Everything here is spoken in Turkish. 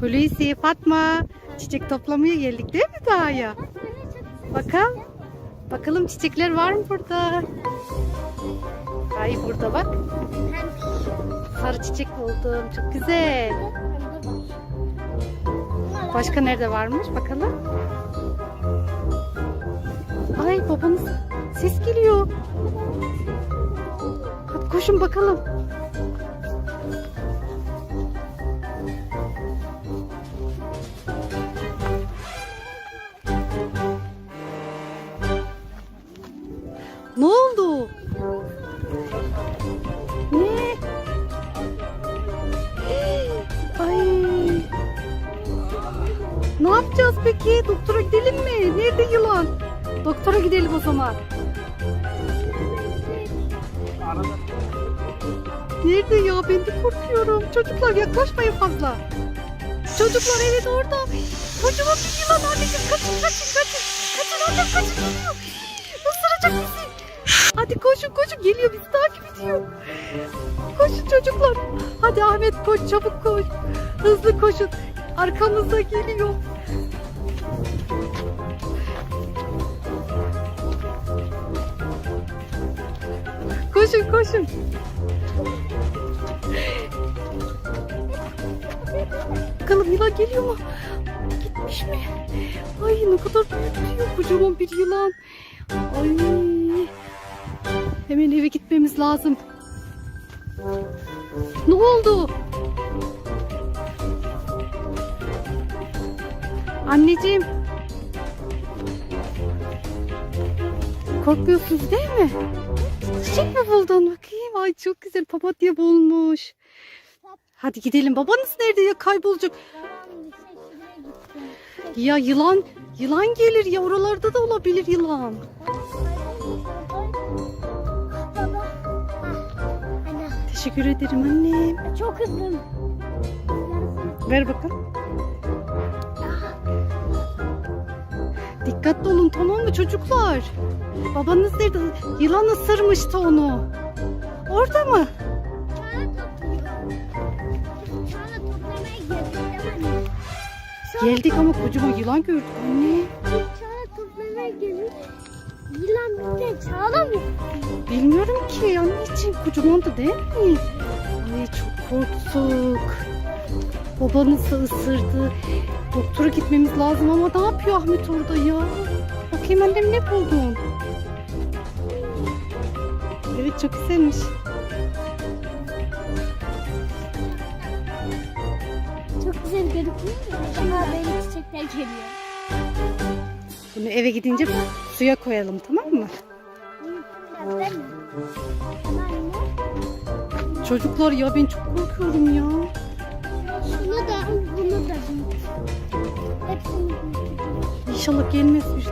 Hulusi, Fatma. Çiçek toplamaya geldik değil mi Dağ'a? Bakalım. Bakalım çiçekler var mı burada? Ay burada bak. Sarı çiçek buldum. Çok güzel. Başka nerede varmış bakalım. Ay babanız ses geliyor. Hadi koşun bakalım. Ne oldu? Ne? Ay. Ne yapacağız peki? Doktora gidelim mi? Nerede yılan? Doktora gidelim o zaman. Nerede ya? Ben de korkuyorum. Çocuklar yaklaşmayın fazla. Çocuklar evet orada. Kocaman bir yılan anneciğim. Kaçın kaçın kaçın. Kaçın oradan kaçın. Geliyor. Koşun koşun. Geliyor bizi takip ediyor. Koşun çocuklar. Hadi Ahmet koş çabuk koş. Hızlı koşun. Arkamızda geliyor. Koşun koşun. Bakalım yılan geliyor mu? Gitmiş mi? Ay ne kadar büyük diyor kocaman bir yılan. Ay. Hemen eve gitmemiz lazım. Ne oldu? Anneciğim. Korkmuyorsunuz değil mi? Çiçek mi buldun? Bakayım. Ay çok güzel papatya bulmuş. Hadi gidelim. Babanız nerede ya? Kaybolacak. Ya yılan, yılan gelir ya. Oralarda da olabilir yılan. Teşekkür ederim annem. Çok hızlı. Ver bakalım. Dikkatli olun tamam mı çocuklar? Babanız nerede? Yılan ısırmıştı onu. Orada mı? Geldik ama kocaman yılan gördük anne. Çağla toplamaya geldik. Yılan bir de Çağla mı? Bilmiyorum ki anneciğim kocaman da değil mi? Ay çok korktuk. Babanız da ısırdı. Doktora gitmemiz lazım ama ne yapıyor Ahmet orada ya? Bakayım annem ne buldun? Evet çok güzelmiş. Çok güzel gözüküyor mu? Ama böyle çiçekler geliyor. Bunu eve gidince suya koyalım tamam mı? Çocuklar ya ben çok korkuyorum ya. Şunu da bunu da. Hepsini. İnşallah gelmez bir